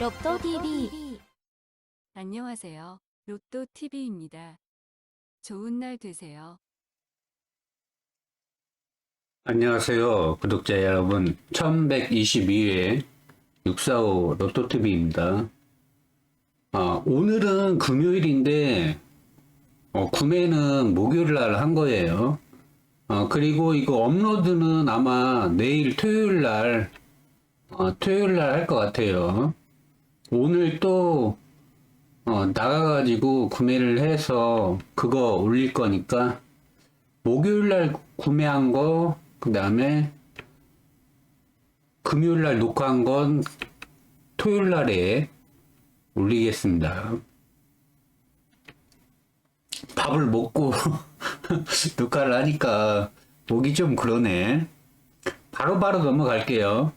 로또 TV 안녕하세요. 로또 TV입니다. 좋은 날 되세요. 안녕하세요. 구독자 여러분. 1122회 645 로또TV입니다. 아, 오늘은 금요일인데, 어, 구매는 목요일 날 한 거예요. 어, 그리고 이거 업로드는 아마 내일 토요일 날, 어, 토요일 날 할 것 같아요. 오늘 또, 어, 나가가지고 구매를 해서 그거 올릴 거니까, 목요일 날 구매한 거, 그 다음에 금요일 날 녹화한 건 토요일 날에 올리겠습니다. 밥을 먹고 녹화를 하니까 목이 좀 그러네. 바로바로 넘어갈게요.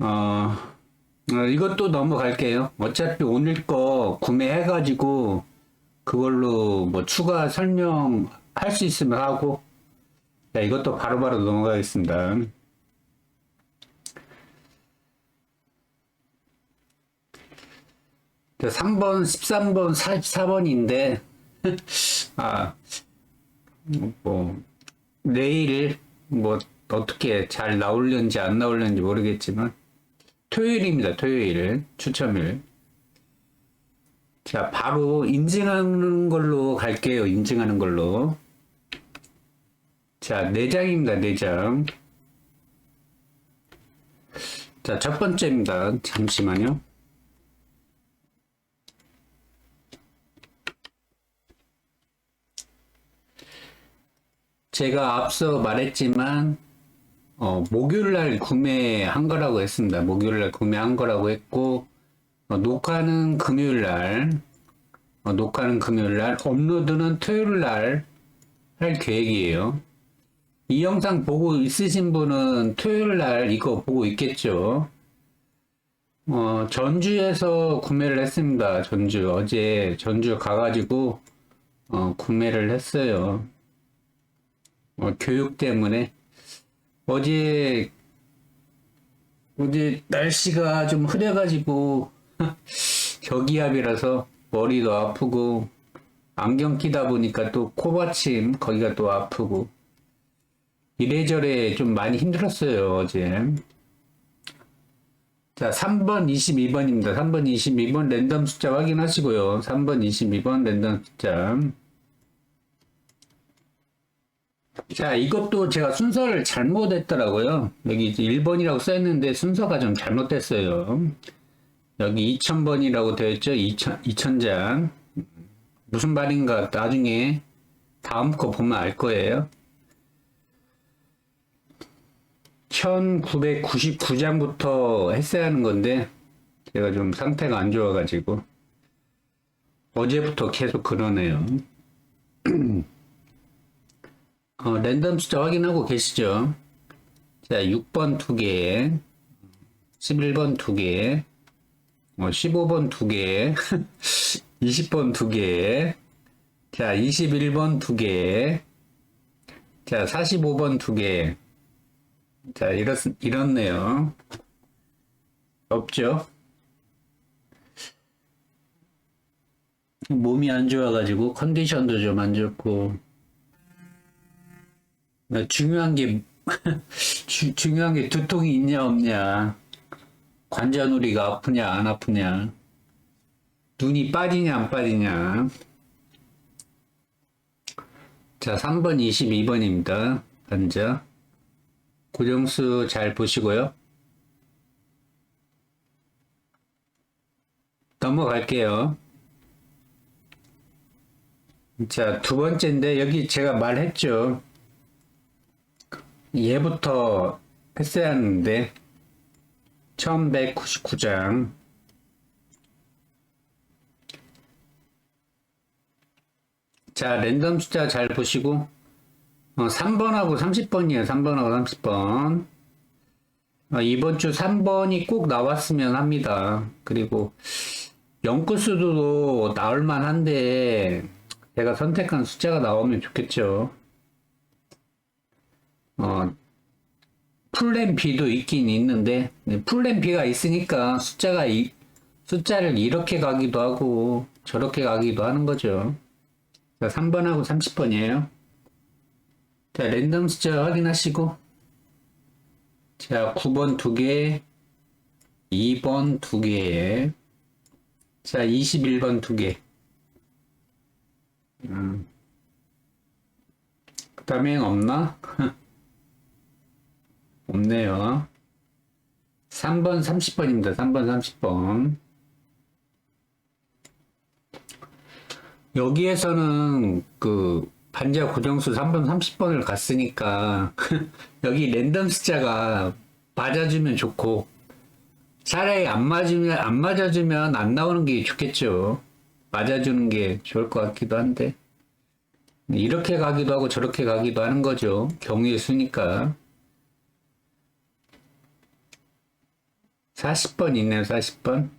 어, 어, 이것도 넘어갈게요. 어차피 오늘 거 구매해가지고 그걸로 뭐 추가 설명할 수 있으면 하고 자, 이것도 바로바로 넘어가겠습니다. 자, 3번, 13번, 44번인데, 아, 뭐, 내일, 뭐, 어떻게 잘 나올는지 안 나올는지 모르겠지만, 토요일입니다, 토요일. 추첨일. 자, 바로 인증하는 걸로 갈게요. 인증하는 걸로. 자, 4장입니다. 4장. 자, 첫 번째입니다. 잠시만요. 제가 앞서 말했지만, 어, 목요일 날 구매한 거라고 했습니다. 목요일 날 구매한 거라고 했고, 어, 녹화는 금요일 날, 어, 녹화는 금요일 날, 업로드는 토요일 날 할 계획이에요. 이 영상 보고 있으신 분은 토요일 날 이거 보고 있겠죠. 어, 전주에서 구매를 했습니다. 전주. 어제 전주 가가지고, 어, 구매를 했어요. 어, 교육 때문에. 어제, 어제 날씨가 좀 흐려가지고, 저기압이라서 머리도 아프고, 안경 끼다 보니까 또 코받침, 거기가 또 아프고, 이래저래 좀 많이 힘들었어요, 어제. 자, 3번, 22번입니다. 3번, 22번 랜덤 숫자 확인하시고요. 3번, 22번 랜덤 숫자. 자, 이것도 제가 순서를 잘못했더라고요. 여기 이제 1번이라고 써있는데 순서가 좀 잘못됐어요. 여기 2000번이라고 되어 있죠? 2000, 2000장. 무슨 말인가 나중에 다음 거 보면 알 거예요. 1999장부터 했어야 하는 건데, 제가 좀 상태가 안 좋아가지고, 어제부터 계속 그러네요. 어, 랜덤 숫자 확인하고 계시죠? 자, 6번 2개, 11번 2개, 어, 15번 2개, 20번 2개, 자, 21번 2개, 자, 45번 2개, 자, 이렇, 이렇네요. 없죠? 몸이 안 좋아가지고 컨디션도 좀 안 좋고, 나 중요한 게, 주, 중요한 게 두통이 있냐, 없냐, 관자놀이가 아프냐, 안 아프냐, 눈이 빠지냐, 안 빠지냐. 자, 3번, 22번입니다. 앉아. 고정수 잘 보시고요. 넘어갈게요. 자, 두 번째인데, 여기 제가 말했죠. 얘부터 했어야 하는데, 1199장. 자, 랜덤 숫자 잘 보시고, 어, 3번하고 30번이에요. 3번하고 30번. 어, 이번 주 3번이 꼭 나왔으면 합니다. 그리고 영구수도 나올 만 한데, 제가 선택한 숫자가 나오면 좋겠죠. 어, 플랜 B도 있긴 있는데 네, 플랜 B가 있으니까 숫자가 이, 숫자를 이렇게 가기도 하고 저렇게 가기도 하는 거죠. 자, 3번하고 30번이에요. 자, 랜덤 숫자 확인하시고 자, 9번 두 개, 2번 두 개, 자, 21번 두 개. 음. 그 다음에 없나? 없네요. 3번 30번입니다. 3번 30번. 여기에서는 그 반지하 고정수 3번 30번을 갔으니까 여기 랜덤 숫자가 맞아주면 좋고 차라리 안 맞으면 안 맞아주면 안 나오는 게 좋겠죠. 맞아주는 게 좋을 것 같기도 한데 이렇게 가기도 하고 저렇게 가기도 하는 거죠. 경우의 수니까. 40번 있네요, 40번.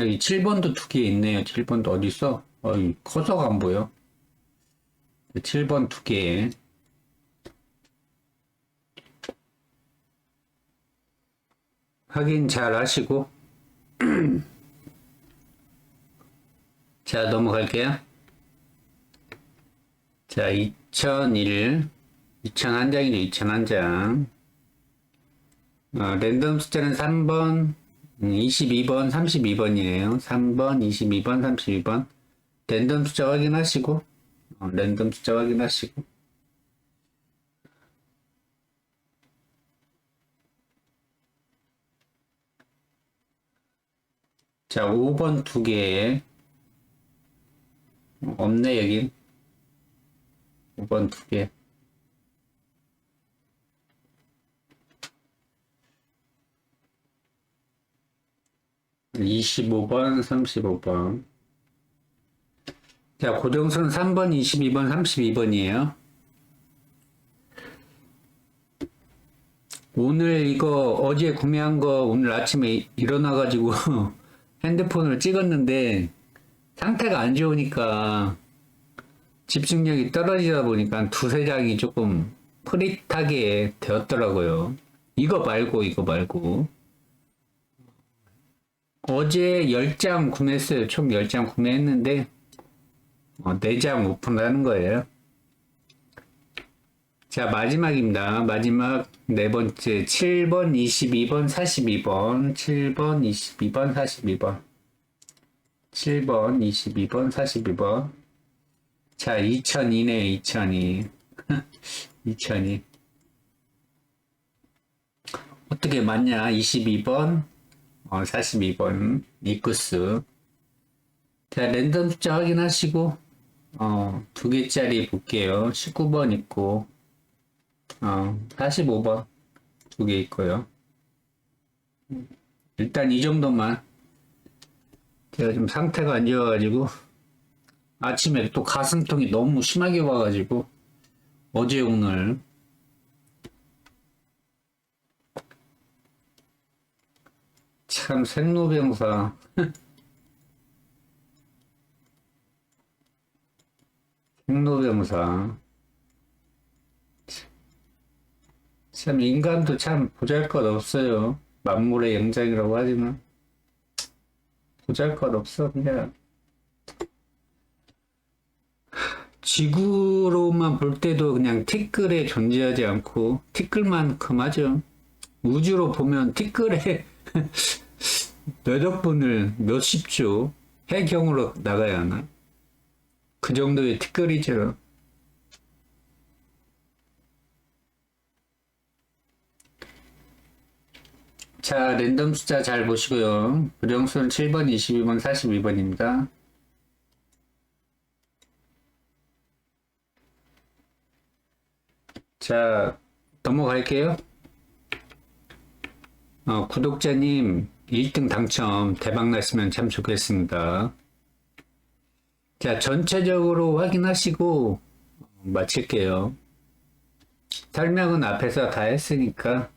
여기 7번도 두 개 있네요. 7번도 어딨어? 어이, 커서가 안 보여. 7번 두 개. 확인 잘 하시고. 자, 넘어갈게요. 자, 2001. 2001장이죠, 2001장. 어, 랜덤 숫자는 3번, 22번, 32번이에요. 3번, 22번, 32번. 랜덤 숫자 확인하시고, 어, 랜덤 숫자 확인하시고. 자, 5번 두 개. 어, 없네, 여긴. 5번 두 개. 25번, 35번. 자, 고정수는 3번, 22번, 32번이에요. 오늘 이거 어제 구매한 거 오늘 아침에 일어나가지고 핸드폰으로 찍었는데 상태가 안 좋으니까 집중력이 떨어지다 보니까 한 두세 장이 조금 흐릿하게 되었더라고요. 이거 말고 이거 말고. 어제 10장 구매했어요. 총 10장 구매했는데, 어, 4장 오픈하는 거예요. 자, 마지막입니다. 마지막 네 번째. 7번, 22번, 42번. 7번, 22번, 42번. 7번, 22번, 42번. 자, 2002네, 2002. 2002. 어떻게 맞냐? 22번, 어, 42번 니쿠스. 자 랜덤 숫자 확인하시고 어, 두 개짜리 볼게요. 19번 있고 어, 45번 두 개 있고요. 일단 이 정도만 제가 좀 상태가 안 좋아가지고 아침에 또 가슴통이 너무 심하게 와가지고 어제 오늘 참 생로병사. 생로병사. 참 인간도 참 보잘것없어요. 만물의 영장이라고 하지만. 보잘것없어 그냥. 지구로만 볼 때도 그냥 티끌에 존재하지 않고 티끌만큼 하죠. 우주로 보면 티끌에 몇억 분을 몇십 조 해경으로 나가야 하나? 그 정도의 티끌이죠. 자, 랜덤 숫자 잘 보시고요. 부정수는 7번, 22번, 42번입니다. 자, 넘어갈게요. 어, 구독자님 1등 당첨 대박 났으면 참 좋겠습니다. 자, 전체적으로 확인하시고 어, 마칠게요. 설명은 앞에서 다 했으니까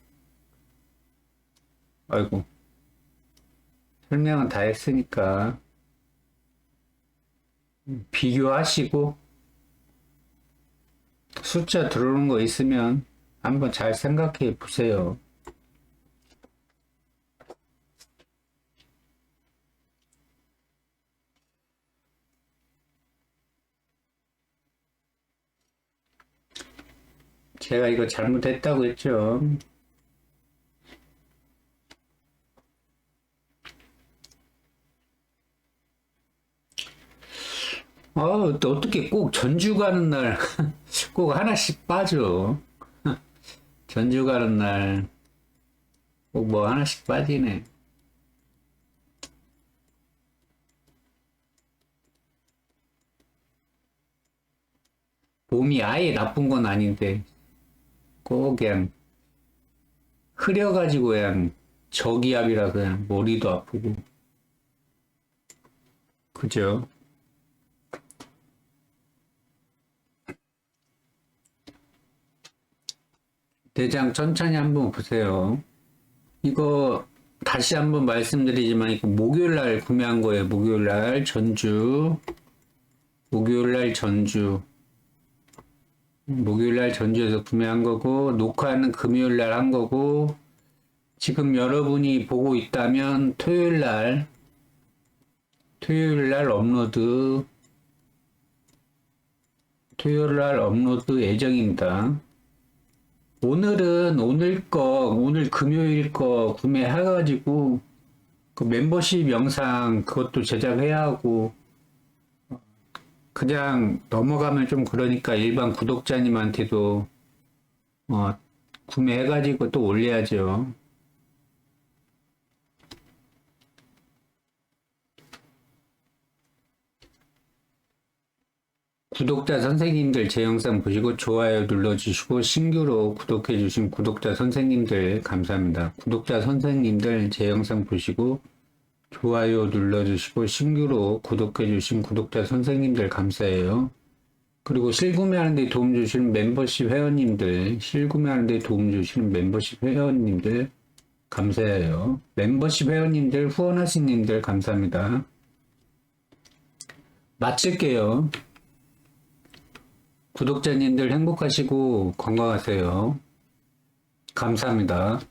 아이고 설명은 다 했으니까 비교하시고 숫자 들어오는 거 있으면 한번 잘 생각해 보세요. 제가 이거 잘못했다고 했죠. 어, 또 어떻게 꼭 전주 가는 날 꼭 하나씩 빠져. 전주 가는 날 꼭 뭐 하나씩 빠지네. 몸이 아예 나쁜 건 아닌데 꼭 그냥 흐려가지고 그냥 저기압이라 그냥 머리도 아프고 그죠? 대장 천천히 한번 보세요. 이거 다시 한번 말씀드리지만 이거 목요일 날 구매한 거예요. 목요일 날 전주. 목요일 날 전주. 목요일 날 전주에서 구매한 거고 녹화는 금요일 날 한 거고 지금 여러분이 보고 있다면 토요일 날 토요일 날 업로드 토요일 날 업로드 예정입니다. 오늘은 오늘 거, 오늘 금요일 거 구매해가지고, 그 멤버십 영상 그것도 제작해야 하고, 그냥 넘어가면 좀 그러니까 일반 구독자님한테도, 어, 구매해가지고 또 올려야죠. 구독자 선생님들 제 영상 보시고 좋아요 눌러주시고 신규로 구독해주신 구독자 선생님들 감사합니다. 구독자 선생님들 제 영상 보시고 좋아요 눌러주시고 신규로 구독해주신 구독자 선생님들 감사해요. 그리고 실구매하는 데 도움 주시는 멤버십 회원님들, 실구매하는 데 도움 주시는 멤버십 회원님들 감사해요. 멤버십 회원님들, 후원하신 님들 감사합니다. 마칠게요. 구독자님들 행복하시고 건강하세요. 감사합니다.